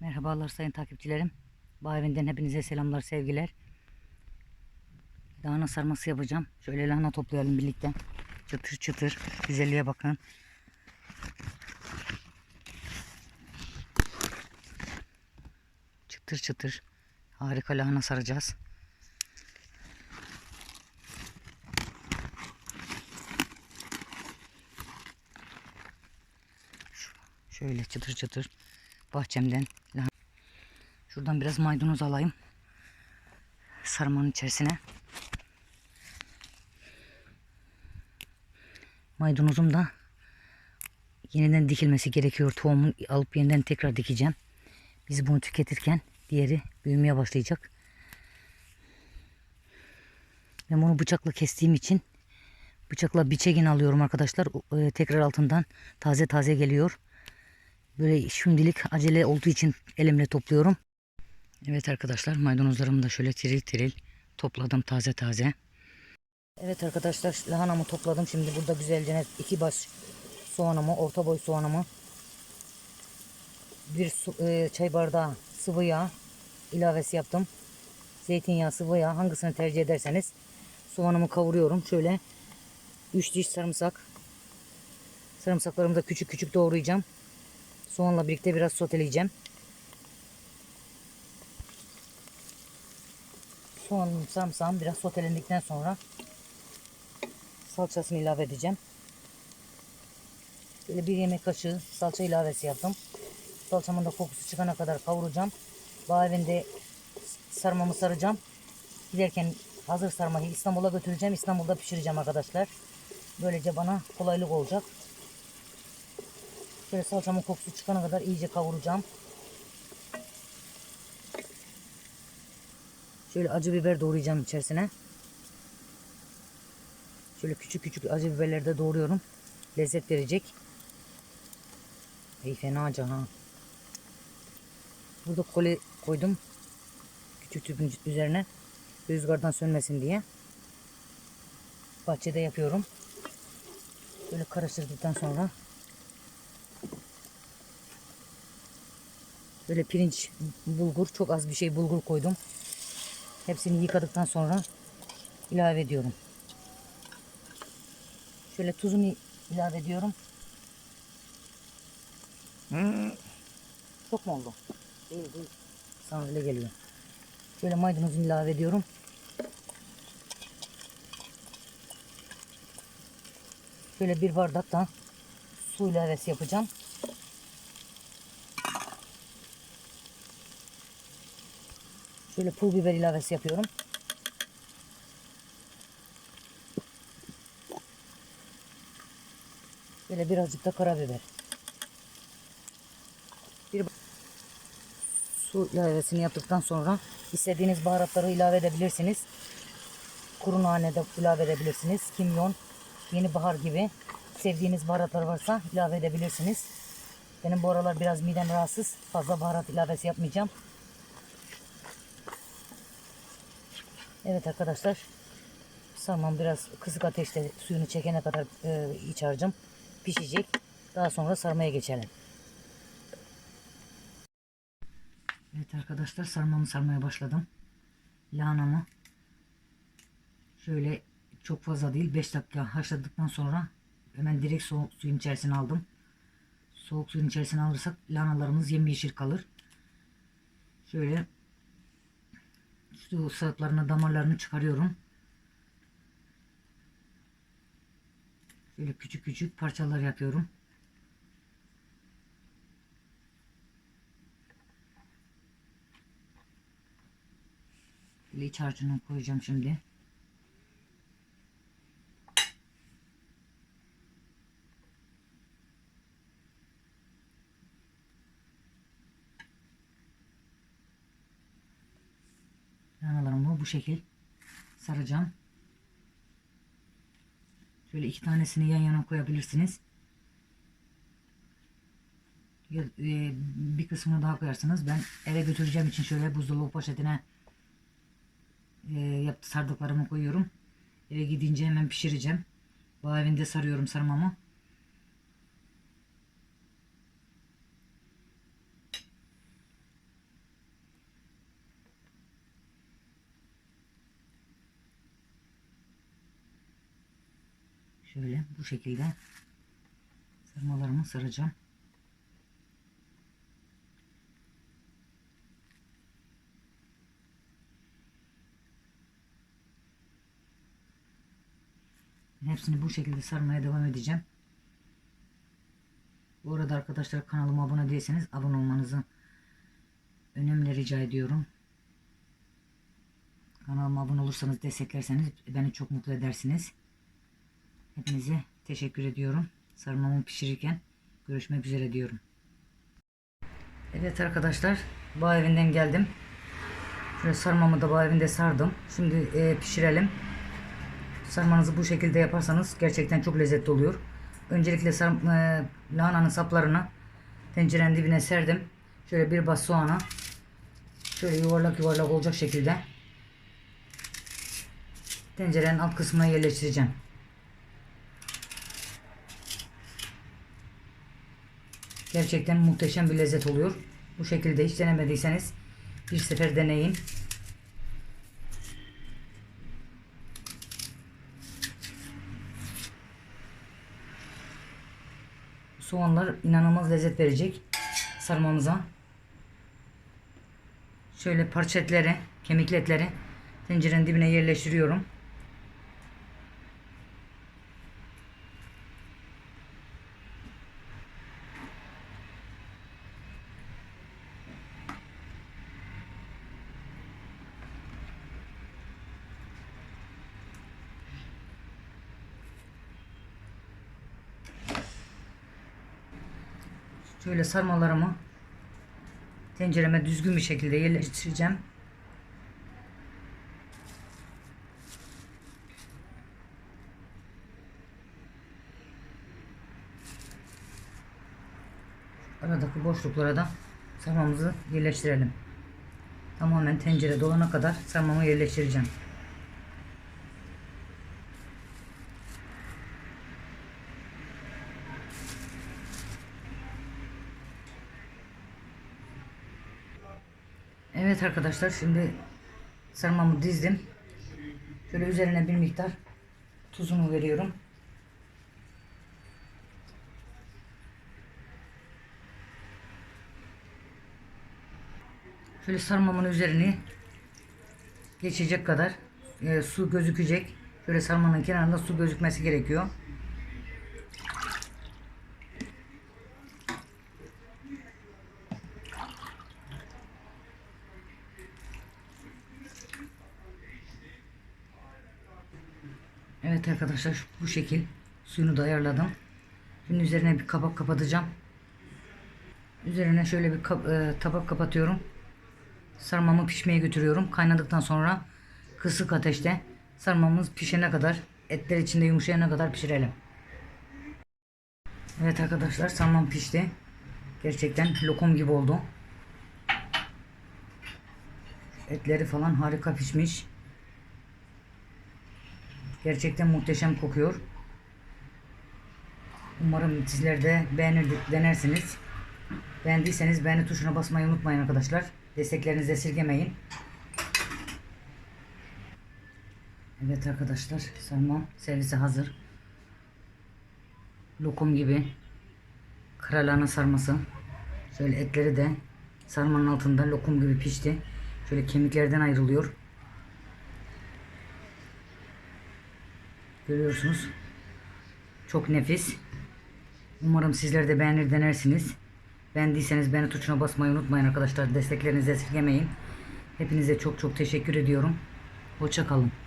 Merhabalar sayın takipçilerim. Bağ evinden hepinize selamlar, sevgiler. Lahana sarması yapacağım. Şöyle lahana toplayalım birlikte. Çıtır çıtır. Güzelliğe bakın. Çıtır çıtır. Harika lahana saracağız. Şöyle çıtır çıtır bahçemden. Şuradan biraz maydanoz alayım. Sarmanın içerisine. Maydanozum da yeniden dikilmesi gerekiyor. Tohumu alıp yeniden tekrar dikeceğim. Biz bunu tüketirken diğeri büyümeye başlayacak. Ben bunu bıçakla kestiğim için bıçakla biçegin alıyorum arkadaşlar. O, e, Tekrar altından taze taze geliyor. Böyle şimdilik acele olduğu için elimle topluyorum. Evet arkadaşlar maydanozlarımı da şöyle tiril tiril topladım taze taze. Evet arkadaşlar lahanamı topladım. Şimdi burada güzelce iki baş soğanımı, orta boy soğanımı, bir su, e, çay bardağı sıvı yağ ilavesi yaptım. Zeytinyağı, sıvı yağ hangisini tercih ederseniz soğanımı kavuruyorum. Şöyle 3 diş sarımsak. Sarımsaklarımı da küçük küçük doğrayacağım. Soğanla birlikte biraz soteleyeceğim. Soğanım, sarımsağım biraz sotelendikten sonra salçasını ilave edeceğim. Böyle bir yemek kaşığı salça ilavesi yaptım. Salçamın da kokusu çıkana kadar kavuracağım. Bağ evinde sarmamı saracağım. Giderken hazır sarmayı İstanbul'a götüreceğim. İstanbul'da pişireceğim arkadaşlar. Böylece bana kolaylık olacak. Şöyle salçamın kokusu çıkana kadar iyice kavuracağım. Şöyle acı biber doğrayacağım içerisine. Şöyle küçük küçük acı biberleri de doğruyorum. Lezzet verecek. İyi fena acı ha. Burada koli koydum. Küçük tüpün üzerine. Rüzgardan sönmesin diye. Bahçede yapıyorum. Böyle karıştırdıktan sonra böyle pirinç, bulgur, çok az bir şey bulgur koydum. Hepsini yıkadıktan sonra ilave ediyorum. Şöyle tuzunu ilave ediyorum. Hmm. Çok mu oldu? Değil değil. Sana öyle geliyor. Şöyle maydanozunu ilave ediyorum. Şöyle bir bardak da su ilavesi yapacağım. Şöyle pul biber ilavesi yapıyorum. Böyle birazcık da karabiber. Bir su ilavesini yaptıktan sonra istediğiniz baharatları ilave edebilirsiniz. Kuru nane de ilave edebilirsiniz. Kimyon, yeni bahar gibi sevdiğiniz baharatlar varsa ilave edebilirsiniz. Benim bu aralar biraz midem rahatsız. Fazla baharat ilavesi yapmayacağım. Evet arkadaşlar. Sarmam biraz kısık ateşte suyunu çekene kadar e, iç harcım pişecek. Daha sonra sarmaya geçelim. Evet arkadaşlar sarmamı sarmaya başladım. Lahanamı şöyle çok fazla değil 5 dakika haşladıktan sonra hemen direkt soğuk suyun içerisine aldım. Soğuk suyun içerisine alırsak lahanalarımız yemyeşil kalır. Şöyle şu saplarını damarlarını çıkarıyorum. Şöyle küçük küçük parçalar yapıyorum. Böyle iç harcını koyacağım şimdi. Bu şekil saracağım. Şöyle iki tanesini yan yana koyabilirsiniz. Ya, e, bir kısmını daha koyarsınız. Ben eve götüreceğim için şöyle buzdolabı poşetine e, yaptı sardıklarımı koyuyorum. Eve gidince hemen pişireceğim. Bu evinde sarıyorum sarmamı. Şöyle bu şekilde sarmalarımı saracağım. Hepsini bu şekilde sarmaya devam edeceğim. Bu arada arkadaşlar kanalıma abone değilseniz abone olmanızı önemli rica ediyorum. Kanalıma abone olursanız desteklerseniz beni çok mutlu edersiniz. Hepinize teşekkür ediyorum. Sarmamı pişirirken görüşmek üzere diyorum. Evet arkadaşlar bağ evinden geldim. Şöyle sarmamı da bağ evinde sardım. Şimdi e, pişirelim. Sarmanızı bu şekilde yaparsanız gerçekten çok lezzetli oluyor. Öncelikle sar, e, lahananın saplarını tencerenin dibine serdim. Şöyle bir bas soğana şöyle yuvarlak yuvarlak olacak şekilde tencerenin alt kısmına yerleştireceğim. Gerçekten muhteşem bir lezzet oluyor. Bu şekilde hiç denemediyseniz bir sefer deneyin. Soğanlar inanılmaz lezzet verecek sarmamıza. Şöyle parça etleri, kemikli etleri tencerenin dibine yerleştiriyorum. Şöyle sarmalarımı tencereme düzgün bir şekilde yerleştireceğim. Aradaki boşluklara da sarmamızı yerleştirelim. Tamamen tencere dolana kadar sarmamı yerleştireceğim. Evet arkadaşlar şimdi sarmamı dizdim. Şöyle üzerine bir miktar tuzunu veriyorum. Şöyle sarmamın üzerini geçecek kadar e, su gözükecek. Şöyle sarmanın kenarında su gözükmesi gerekiyor. Evet arkadaşlar bu şekil suyunu da ayarladım. Şimdi üzerine bir kapak kapatacağım. Üzerine şöyle bir kap, e, tabak kapatıyorum. Sarmamı pişmeye götürüyorum. Kaynadıktan sonra kısık ateşte sarmamız pişene kadar etler içinde yumuşayana kadar pişirelim. Evet arkadaşlar sarmam pişti. Gerçekten lokum gibi oldu. Etleri falan harika pişmiş. Gerçekten muhteşem kokuyor. Umarım sizler de beğenir, denersiniz. Beğendiyseniz beğeni tuşuna basmayı unutmayın arkadaşlar. Desteklerinizi esirgemeyin. Evet arkadaşlar sarma servise hazır. Lokum gibi kralana sarması. Şöyle etleri de sarmanın altında lokum gibi pişti. Şöyle kemiklerden ayrılıyor. Görüyorsunuz. Çok nefis. Umarım sizler de beğenir denersiniz. Beğendiyseniz beğeni tuşuna basmayı unutmayın arkadaşlar. Desteklerinizi esirgemeyin. Hepinize çok çok teşekkür ediyorum. Hoşçakalın.